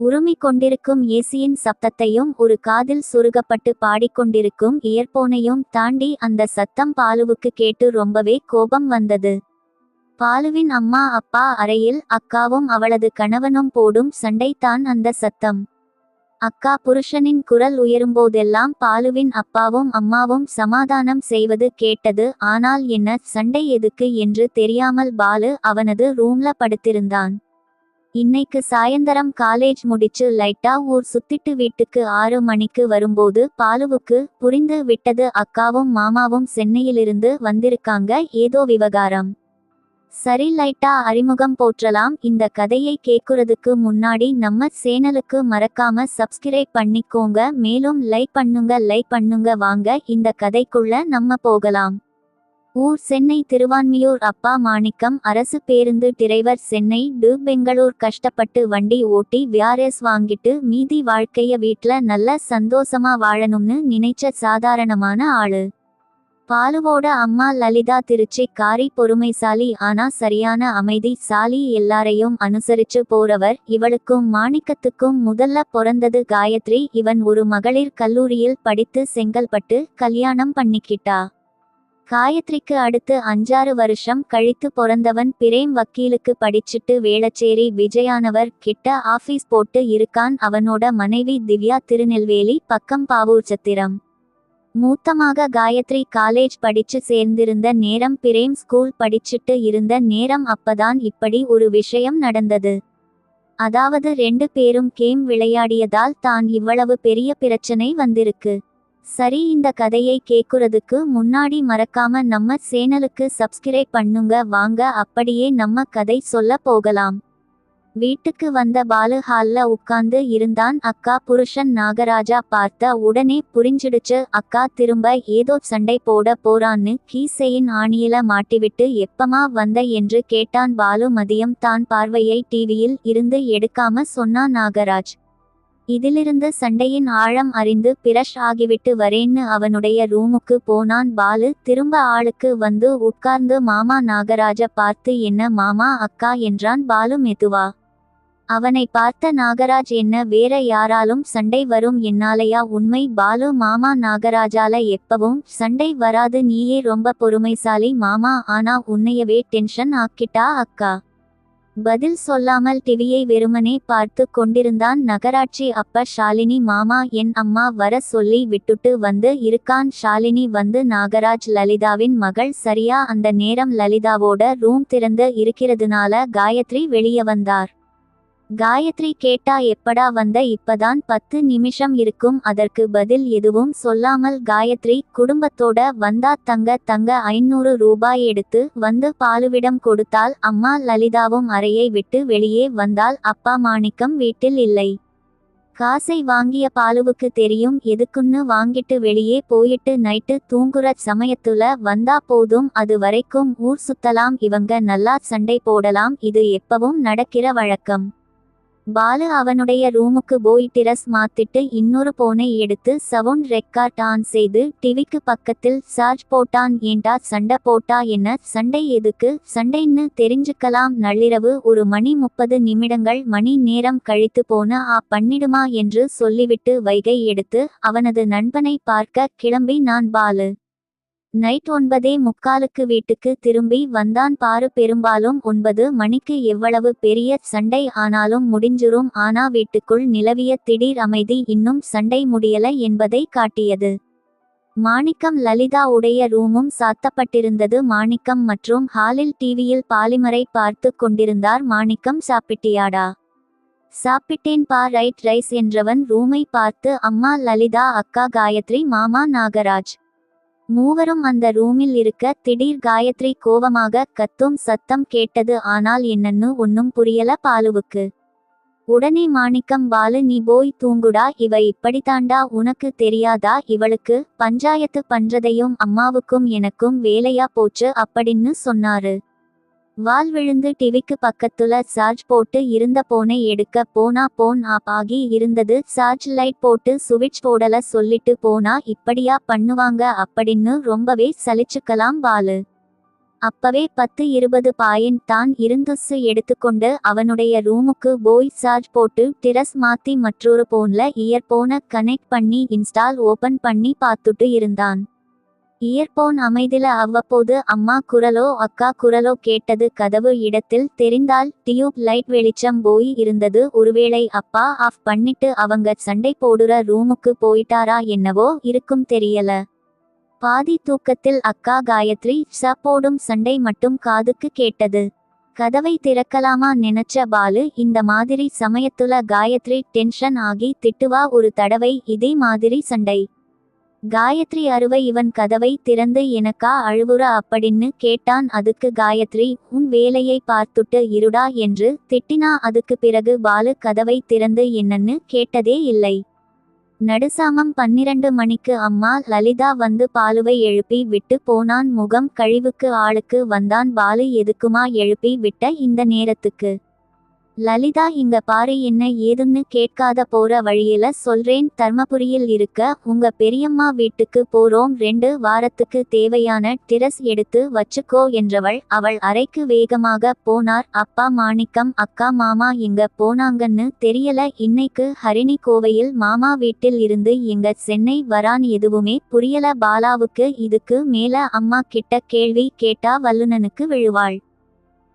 உருமிக் கொண்டிருக்கும் ஏசியின் சப்தத்தையும் ஒரு காதில் சுருகப்பட்டு பாடிக்கொண்டிருக்கும் இயற்போனையும் தாண்டி அந்த சத்தம் பாலுவுக்கு கேட்டு ரொம்பவே கோபம் வந்தது. பாலுவின் அம்மா அப்பா அறையில் அக்காவும் அவளது கணவனும் போடும் சண்டை தான் அந்த சத்தம். அக்கா புருஷனின் குரல் உயரும்போதெல்லாம் பாலுவின் அப்பாவும் அம்மாவும் சமாதானம் செய்வது கேட்டது ஆனால் என்ன சண்டை எதுக்கு? என்று தெரியாமல் பாலு அவனது ரூம்ல படுத்திருந்தான். இன்னைக்கு சாயந்தரம் காலேஜ் முடிச்சு லைட்டா ஊர் சுத்திட்டு வீட்டுக்கு ஆறு மணிக்கு வரும்போது பாலுவுக்கு புரிந்து விட்டது அக்காவும் மாமாவும் சென்னையிலிருந்து வந்திருக்காங்க. ஏதோ விவகாரம். சரி லைட்டா அறிமுகம் போற்றலாம். இந்த கதையை கேட்குறதுக்கு முன்னாடி நம்ம சேனலுக்கு மறக்காம சப்ஸ்கிரைப் பண்ணிக்கோங்க. மேலும் லைக் பண்ணுங்க லைக் பண்ணுங்க. வாங்க இந்த கதைக்குள்ள நம்ம போகலாம். ஊர் சென்னை திருவான்மியூர் அப்பா மாணிக்கம் அரசு பேருந்து டிரைவர் சென்னை டு பெங்களூர் கஷ்டப்பட்டு வண்டி ஓட்டி வியாரேஸ் வாங்கிட்டு மீதி வாழ்க்கைய வீட்ல நல்ல சந்தோஷமா வாழணும்னு நினைச்ச சாதாரணமான ஆளு. பாலுவோட அம்மா லலிதா திருச்சி காரி பொறுமைசாலி ஆனா சரியான அமைதி சாலி எல்லாரையும் அனுசரிச்சு போறவர் இவளுக்கும் மாணிக்கத்துக்கும் முதல்ல பிறந்தது காயத்ரி. இவன் ஒரு மகளிர் கல்லூரியில் படித்து செங்கல்பட்டு கல்யாணம் பண்ணிக்கிட்டா. காயத்ரிக்கு அடுத்து அஞ்சாறு வருஷம் கழித்து பிறந்தவன் பிரேம் வக்கீலுக்கு படிச்சிட்டு வேளச்சேரி விஜயானவர் கிட்ட ஆபீஸ் போட்டு இருக்கான் அவனோட மனைவி திவ்யா திருநெல்வேலி பக்கம் பாவூர் சத்திரம் மூத்தமாக காயத்ரி காலேஜ் படிச்சு சேர்ந்திருந்த நேரம் பிரேம் ஸ்கூல் படிச்சிட்டு இருந்த நேரம் அப்பதான் இப்படி ஒரு விஷயம் நடந்தது. அதாவது ரெண்டு பேரும் கேம் விளையாடியதால் தான் இவ்வளவு பெரிய பிரச்சனை வந்திருக்கு. சரி இந்த கதையை கேக்குறதுக்கு முன்னாடி மறக்காம நம்ம சேனலுக்கு சப்ஸ்கிரைப் பண்ணுங்க. வாங்க அப்படியே நம்ம கதை சொல்ல போகலாம். வீட்டுக்கு வந்த பாலு ஹால்ல உட்கார்ந்து இருந்தான். அக்கா புருஷன் நாகராஜா பார்த்த உடனே புரிஞ்சிடுச்சு. அக்கா திரும்ப ஏதோ சண்டை போட போறான்னு கீசையின் ஆணியில மாட்டிவிட்டு எப்பமா வந்த என்று கேட்டான் பாலு. மதியம் தான் பார்வையை டிவியில் இருந்து எடுக்காம சொன்னான் நாகராஜ். இதிலிருந்து சண்டையின் ஆழம் அறிந்து பிரஷ் ஆகிவிட்டு வரேன்னு அவனுடைய ரூமுக்கு போனான் பாலு. திரும்ப ஆளுக்கு வந்து உட்கார்ந்து மாமா நாகராஜ பார்த்து என்ன மாமா அக்கா என்றான் பாலு மெதுவா. அவனை பார்த்த நாகராஜ் என்ன வேற யாராலும் சண்டை வரும் என்னாலயா உண்மை பாலு மாமா நாகராஜால எப்பவும் சண்டை வராது நீயே ரொம்ப பொறுமைசாலி மாமா ஆனா உன்னையவே டென்ஷன் ஆக்கிட்டா அக்கா. பதில் சொல்லாமல் டிவியை வெறுமனே பார்த்து கொண்டிருந்தான் நகராட்சி அப்ப ஷாலினி மாமா. என் அம்மா வர சொல்லி விட்டுட்டு வந்து இருக்கான். ஷாலினி வந்து நாகராஜ் லலிதாவின் மகள். சரியா? அந்த நேரம் லலிதாவோட ரூம் திறந்து இருக்கிறதுனால காயத்ரி வெளியே வந்தார். காயத்ரி கேட்டா எப்படா வந்த இப்பதான் பத்து நிமிஷம் இருக்கும் அதற்கு பதில் எதுவும் சொல்லாமல் காயத்ரி குடும்பத்தோட வந்தா தங்க தங்க ஐநூறு ரூபாய் எடுத்து வந்து பாலுவிடம் கொடுத்தால் அம்மா லலிதாவும் அறையை விட்டு வெளியே வந்தால் அப்பா மாணிக்கம் வீட்டில் இல்லை. காசை வாங்கிய பாலுவுக்கு தெரியும் எதுக்குன்னு வாங்கிட்டு வெளியே போயிட்டு நைட்டு தூங்குற சமயத்துல வந்தா போதும் அது வரைக்கும் ஊர் சுத்தலாம் இவங்க நல்லா சண்டை போடலாம் இது எப்பவும் நடக்கிற வழக்கம். பாலு அவனுடைய ரூமுக்கு போய் டிரஸ் மாத்திட்டு இன்னொரு போனை எடுத்து சவுண்ட் ரெக்கார்ட் ஆன் செய்து டிவிக்கு பக்கத்தில் சார்ஜ் போட்டான். ஏண்டா சண்டை போட்டா என்ன? சண்டை எதுக்கு? சண்டைன்னு தெரிஞ்சுக்கலாம். நள்ளிரவு ஒரு மணி முப்பது நிமிடங்கள் மணி நேரம் கழித்து போன ஆ பண்ணிடுமா என்று சொல்லிவிட்டு வைகை எடுத்து அவனது நண்பனை பார்க்க கிளம்பி. நான் பாலு நைட் ஒன்பதே முக்காலுக்கு வீட்டுக்கு திரும்பி வந்தான் பாரு பெரும்பாலும் ஒன்பது மணிக்கு எவ்வளவு பெரிய சண்டை ஆனாலும் முடிஞ்சிரும். ஆனா வீட்டுக்குள் நிலவிய திடீர் அமைதி இன்னும் சண்டை முடியல என்பதை காட்டியது. மாணிக்கம் லலிதா உடைய ரூமும் சாத்தப்பட்டிருந்தது. மாணிக்கம் மற்றும் ஹாலில் டிவியில் பாலிமரை பார்த்து கொண்டிருந்தார். மாணிக்கம் சாப்பிட்டியாடா? சாப்பிட்டேன் பா ரைட் ரைஸ் என்றவன் ரூமை பார்த்து அம்மா லலிதா அக்கா காயத்ரி மாமா நாகராஜ். மூவரும் அந்த ரூமில் இருக்க திடீர் காயத்ரி கோவமாக கத்தும் சத்தம் கேட்டது ஆனால் என்னன்னு ஒன்னும் புரியல பாலுவுக்கு. உடனே மாணிக்கம் பாலு நீ போய் தூங்குடா இவ இப்படித்தாண்டா உனக்கு தெரியாதா இவளுக்கு பஞ்சாயத்து பண்றதையும் அம்மாவுக்கும் எனக்கும் வேலையா போச்சு அப்படின்னு சொன்னாரு. வால் விழுந்து டிவிக்கு பக்கத்துல சார்ஜ் போட்டு இருந்த போனை எடுக்க போனா போன் ஆப் ஆகி இருந்தது. சார்ஜ் லைட் போட்டு சுவிட்ச் போடல சொல்லிட்டு போனா இப்படியா பண்ணுவாங்க அப்படின்னு ரொம்பவே சலிச்சுக்கலாம் வாலு அப்பவே பத்து இருபது பாயிண்ட் தான் இருந்துசு எடுத்துக்கொண்டு அவனுடைய ரூமுக்கு போய் சார்ஜ் போட்டு டிரஸ் மாத்தி மற்றொரு போன்ல இயர்போனை கனெக்ட் பண்ணி இன்ஸ்டால் ஓபன் பண்ணி பார்த்துட்டு இருந்தான். இயர்போன் அமைதில அவ்வப்போது அம்மா குரலோ அக்கா குரலோ கேட்டது கதவு இடத்தில் தெரிந்தால் டியூப் லைட் வெளிச்சம் போய் இருந்தது. ஒருவேளை அப்பா ஆஃப் பண்ணிட்டு அவங்க சண்டை போடுற ரூமுக்கு போயிட்டாரா என்னவோ இருக்கும் தெரியல. பாதி தூக்கத்தில் அக்கா காயத்ரி சப்போடும் சண்டை மட்டும் காதுக்கு கேட்டது. கதவை திறக்கலாமா நினைச்ச பாலு இந்த மாதிரி சமயத்துல காயத்ரி டென்ஷன் ஆகி திட்டுவா ஒரு தடவை இதே மாதிரி சண்டை. காயத்ரி அருவை இவன் கதவை திறந்து எனக்கா அழுவுற அப்படின்னு கேட்டான். அதுக்கு காயத்ரி உன் வேலையை பார்த்துட்டு இருடா என்று திட்டினா. அதுக்கு பிறகு பாலு கதவை திறந்து என்னன்னு கேட்டதே இல்லை. நடுசாமம் பன்னிரண்டு மணிக்கு அம்மா லலிதா வந்து பாலுவை எழுப்பி விட்டு போனான். முகம் கழிவுக்கு ஆளுக்கு வந்தான் பாலு. எதுக்குமா எழுப்பி விட்ட இந்த நேரத்துக்கு? லலிதா இங்க பாரு என்ன ஏதுன்னு கேட்காத போற வழியில சொல்றேன். தர்மபுரியில் இருக்க உங்க பெரியம்மா வீட்டுக்கு போறோம். ரெண்டு வாரத்துக்கு தேவையான டிரஸ் எடுத்து வச்சுக்கோ என்றவள் அவள் அறைக்கு வேகமாக போனார். அப்பா மாணிக்கம் அக்கா மாமா எங்க போனாங்கன்னு தெரியல. இன்னைக்கு ஹரிணி கோவையில் மாமா வீட்டில் இருந்து எங்க சென்னை வரான் எதுவுமே புரியல. பாலாவுக்கு இதுக்கு மேல அம்மா கிட்ட கேள்வி கேட்டா வல்லுனனுக்கு விழுவாள்.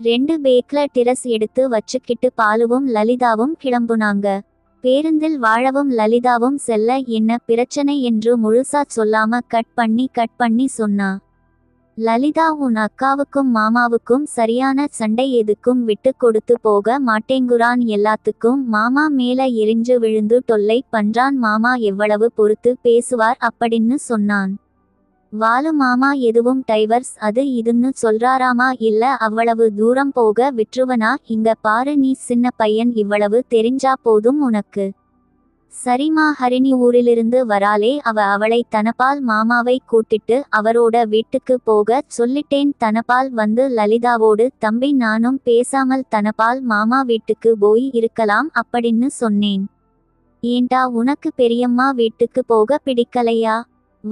ரெண்டு பேக்ல டிரஸ் எடுத்து வச்சுக்கிட்டு பாலுவும் லலிதாவும் கிளம்புனாங்க. பேருந்தில் வாழவும் லலிதாவும் செல்ல என்ன பிரச்சனை என்று முழுசா சொல்லாம கட் பண்ணி கட் பண்ணி சொன்னா. லலிதா உன் அக்காவுக்கும் மாமாவுக்கும் சரியான சண்டை எதுக்கும் விட்டு கொடுத்து போக மாட்டேங்குறான் எல்லாத்துக்கும். மாமா மேல எரிஞ்சு விழுந்து தொல்லை பண்றான். மாமா எவ்வளவு பொறுத்து பேசுவார் அப்படின்னு சொன்னான். வாலு மாமா எதுவும் டைவர்ஸ் அது இதுன்னு சொல்றாராமா இல்ல அவ்வளவு தூரம் போக விற்றுவனா இங்க பாரு நீ சின்ன பையன் இவ்வளவு தெரிஞ்சா போதும் உனக்கு. சரிமா ஹரிணி ஊரிலிருந்து வராலே அவ அவளை தனபால் மாமாவை கூட்டிட்டு அவரோட வீட்டுக்கு போக சொல்லிட்டேன். தனபால் வந்து லலிதாவோடு தம்பி நானும் பேசாமல் தனபால் மாமா வீட்டுக்கு போய் இருக்கலாம் அப்படின்னு சொன்னேன். ஏண்டா உனக்கு பெரியம்மா வீட்டுக்கு போக பிடிக்கலையா?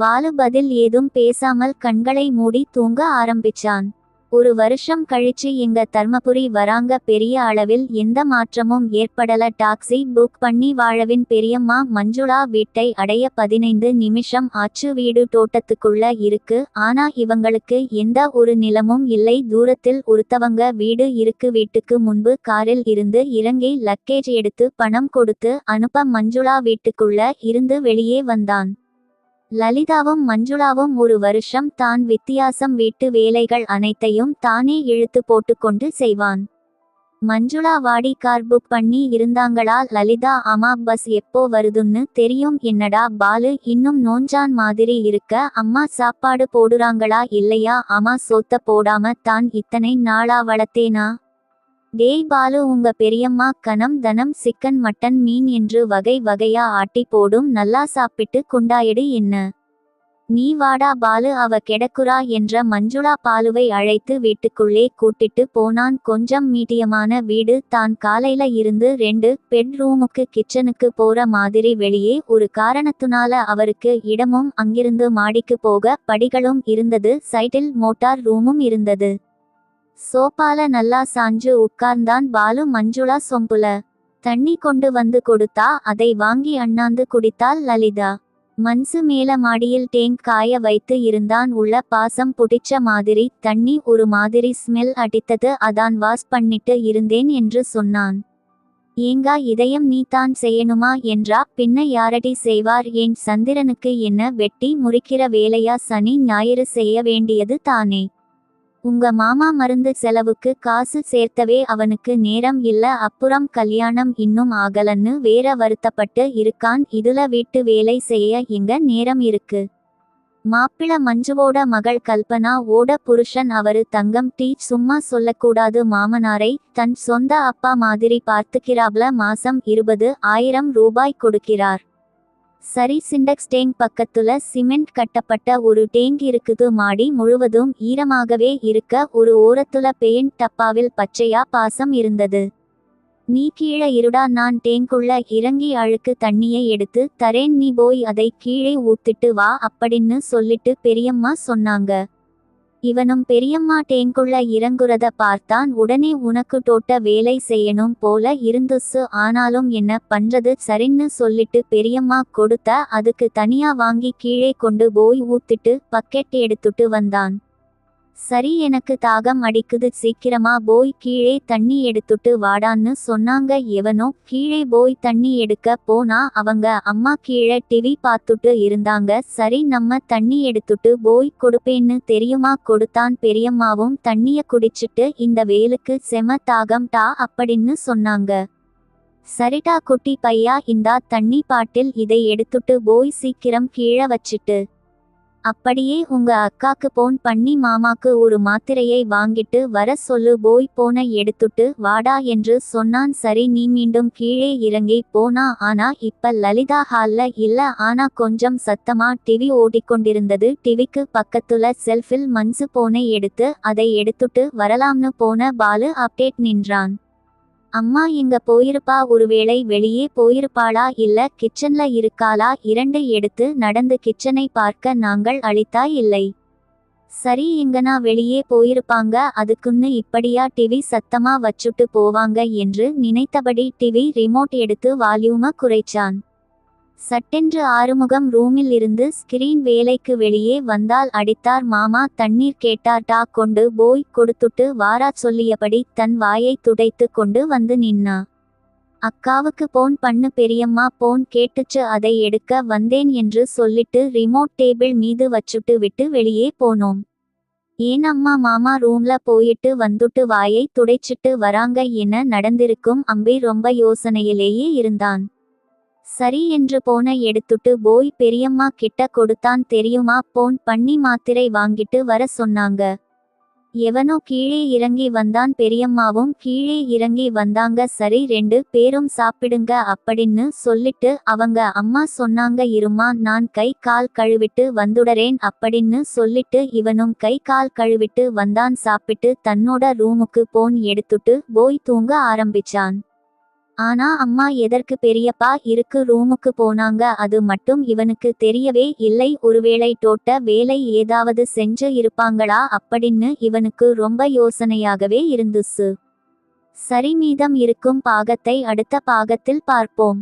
வாலு பதில் ஏதும் பேசாமல் கண்களை மூடி தூங்க ஆரம்பிச்சான். ஒரு வருஷம் கழிச்சு எங்க தர்மபுரி வராங்க பெரிய அளவில் எந்த மாற்றமும் ஏற்படல. டாக்ஸி புக் பண்ணி வாழவின் பெரியம்மா மஞ்சுளா வீட்டை அடைய பதினைந்து நிமிஷம் ஆச்சு. வீடு தோட்டத்துக்குள்ள இருக்கு. ஆனா இவங்களுக்கு எந்த ஒரு நிலமும் இல்லை. தூரத்தில் ஒருத்தவங்க வீடு இருக்கு. வீட்டுக்கு முன்பு காரில் இருந்து இறங்கி லக்கேஜ் எடுத்து பணம் கொடுத்து அனுப்ப மஞ்சுளா வீட்டுக்குள்ள இருந்து வெளியே வந்தான். லலிதாவும் மஞ்சுளாவும் ஒரு வருஷம் தான் வித்தியாசம் வீட்டு வேலைகள் அனைத்தையும் தானே இழுத்து போட்டுக்கொண்டு செய்வான். மஞ்சுளா வாடி கார் புக் பண்ணி இருந்தாங்களா? லலிதா அம்மா பஸ் எப்போ வருதுன்னு தெரியும். என்னடா பாலு இன்னும் நோஞ்சான் மாதிரி இருக்க? அம்மா சாப்பாடு போடுறாங்களா இல்லையா? அம்மா சோத்த போடாம தான் இத்தனை நாளா வளர்த்தேனா? டேய் பாலு உங்க பெரியம்மா கனம் தனம் சிக்கன் மட்டன் மீன் என்று வகை வகையா ஆட்டி போடும் நல்லா சாப்பிட்டு குண்டாயிடு என்ன? நீ வாடா பாலு அவ கெடக்குறா என்ற மஞ்சுளா பாலுவை அழைத்து வீட்டுக்குள்ளே கூட்டிட்டு போனான். கொஞ்சம் மீடியமான வீடு தான் காலையில இருந்து ரெண்டு பெட் ரூமுக்கு கிச்சனுக்கு போற மாதிரி வெளியே ஒரு காரணத்துனால அவருக்கு இடமும் அங்கிருந்து மாடிக்கு போக படிகளும் இருந்தது. சைட்டில் மோட்டார் ரூமும் இருந்தது. சோபால நல்லா சாஞ்சு உட்கார்ந்தான் பாலு மஞ்சுளா சொம்புல. தண்ணி கொண்டு வந்து கொடுத்தா அதை வாங்கி அண்ணாந்து குடித்தாள் லலிதா. மன்சு மேல மாடியில் டேங்க் காய வைத்து இருந்தான் உள்ள பாசம் புடிச்ச மாதிரி தண்ணி ஒரு மாதிரி ஸ்மெல் அடித்தது அதான் வாஷ் பண்ணிட்டு இருந்தேன் என்று சொன்னான். ஏங்கா இதயம் நீ தான் செய்யணுமா என்றா பின்ன யாரடி செய்வார் ஏன் சந்திரனுக்கு என்ன வெட்டி முறிக்கிற வேலையா சனி ஞாயிறு செய்ய வேண்டியது தானே. உங்க மாமா மருந்து செலவுக்கு காசு சேர்த்தவே அவனுக்கு நேரம் இல்ல அப்புறம் கல்யாணம் இன்னும் ஆகலன்னு வேற வருத்தப்பட்டு இருக்கான். இதுல வீட்டு வேலை செய்ய எங்க நேரம் இருக்கு? மாப்பிள மஞ்சுவோட மகள் கல்பனா ஓட புருஷன் அவரு தங்கம் டீ சும்மா சொல்லக்கூடாது. மாமனாரை தன் சொந்த அப்பா மாதிரி பார்த்துக்கிறாப்ல மாசம் இருபது ஆயிரம் ரூபாய் கொடுக்கிறார். சரி சிண்டக்ஸ் டேங்க் பக்கத்துல சிமெண்ட் கட்டப்பட்ட ஒரு டேங்க் இருக்குது. மாடி முழுவதும் ஈரமாகவே இருக்க ஒரு ஓரத்துல பெயிண்ட் டப்பாவில் பச்சையா பாசம் இருந்தது. நீ கீழே இருடா நான் டேங்குள்ள இறங்கி அழுக்கு தண்ணியை எடுத்து தரேன். நீ போய் அதை கீழே ஊத்திட்டு வா அப்படின்னு சொல்லிட்டு பெரியம்மா சொன்னாங்க. இவனும் பெரியம்மா டேங்குள்ள இறங்குறத பார்த்தான். உடனே உனக்கு டோட்ட வேலை செய்யணும் போல இருந்துச்சு ஆனாலும் என்ன பண்றது சரின்னு சொல்லிட்டு பெரியம்மா கொடுத்த அதுக்கு தனியா வாங்கி கீழே கொண்டு போய் ஊத்திட்டு பக்கெட் எடுத்துட்டு வந்தான். சரி எனக்கு தாகம் அடிக்குது. சீக்கிரமா போய் கீழே தண்ணி எடுத்துட்டு வாடான்னு சொன்னாங்க எவனோ. கீழே போய் தண்ணி எடுக்க போனா அவங்க அம்மா கீழே டிவி பார்த்துட்டு இருந்தாங்க. சரி நம்ம தண்ணி எடுத்துட்டு போய் கொடுப்பேன்னு தெரியுமா? கொடுத்தான் பெரியம்மாவும் தண்ணிய குடிச்சிட்டு இந்த வேலுக்கு செம தாகம் டா அப்படின்னு சொன்னாங்க. சரிடா குட்டி பையா இந்தா தண்ணி பாட்டில் இதை எடுத்துட்டு போய் சீக்கிரம் கீழே வச்சிட்டு. அப்படியே உங்க அக்காக்கு போன் பண்ணி மாமாக்கு ஒரு மாத்திரையை வாங்கிட்டு வர சொல்லு போய் போன எடுத்துட்டு வாடா என்று சொன்னான். சரி நீ மீண்டும் கீழே இறங்கி போனா ஆனா இப்ப லலிதா ஹால்ல இல்ல ஆனா கொஞ்சம் சத்தமா டிவி ஓடிக்கொண்டிருந்தது. டிவிக்கு பக்கத்துல செல்ஃபில் மன்சு போனை எடுத்து அதை எடுத்துட்டு வரலாம்னு போன பாலு அப்டேட் நின்றான். அம்மா இங்க போயிருப்பா ஒருவேளை வெளியே போயிருப்பாளா இல்ல கிச்சன்ல இருக்காளா இரண்டு எடுத்து நடந்து கிச்சனை பார்க்க நாங்கள் அளித்தா இல்லை. சரி இங்கனா வெளியே போயிருப்பாங்க அதுக்குன்னு இப்படியா டிவி சத்தமா வச்சுட்டு போவாங்க என்று நினைத்தபடி டிவி ரிமோட் எடுத்து வால்யூம குறைச்சான். சட்டென்று ஆறுமுகம் ரூமில் இருந்து ஸ்கிரீன் வேலைக்கு வெளியே வந்தால் அடித்தார் மாமா. தண்ணீர் கேட்டார் டா கொண்டு போய் கொடுத்துட்டு வாரா சொல்லியபடி தன் வாயை துடைத்து கொண்டு வந்து நின்னா. அக்காவுக்கு போன் பண்ணு பெரியம்மா போன் கேட்டுச்சு அதை எடுக்க வந்தேன் என்று சொல்லிட்டு ரிமோட் டேபிள் மீது வச்சுட்டு விட்டு வெளியே போனோம். ஏன் அம்மா மாமா ரூம்ல போயிட்டு வந்துட்டு வாயை துடைச்சிட்டு வராங்க என நடந்திருக்கும்? அம்பி ரொம்ப யோசனையிலேயே இருந்தான். சரி என்று போன எடுத்துட்டு போய் பெரியம்மா கிட்ட கொடுத்தான் தெரியுமா? போன் பண்ணி மாத்திரை வாங்கிட்டு வர சொன்னாங்க. எவனோ கீழே இறங்கி வந்தான் பெரியம்மாவும் கீழே இறங்கி வந்தாங்க. சரி ரெண்டு பேரும் சாப்பிடுங்க அப்படின்னு சொல்லிட்டு அவங்க அம்மா சொன்னாங்க. இருமா நான் கை கால் கழுவிட்டு வந்துடறேன் அப்படின்னு சொல்லிட்டு இவனும் கை கால் கழுவிட்டு வந்தான். சாப்பிட்டு தன்னோட ரூமுக்கு போன் எடுத்துட்டு போய் தூங்க ஆரம்பிச்சான். ஆனா அம்மா எதற்கு பெரியப்பா இருக்கு ரூமுக்கு போனாங்க அது மட்டும் இவனுக்கு தெரியவே இல்லை. ஒருவேளை டோட்ட வேலை ஏதாவது செஞ்சு இருப்பாங்களா அப்படின்னு இவனுக்கு ரொம்ப யோசனையாகவே இருந்துச்சு. சரி மீதம் இருக்கும் பாகத்தை அடுத்த பாகத்தில் பார்ப்போம்.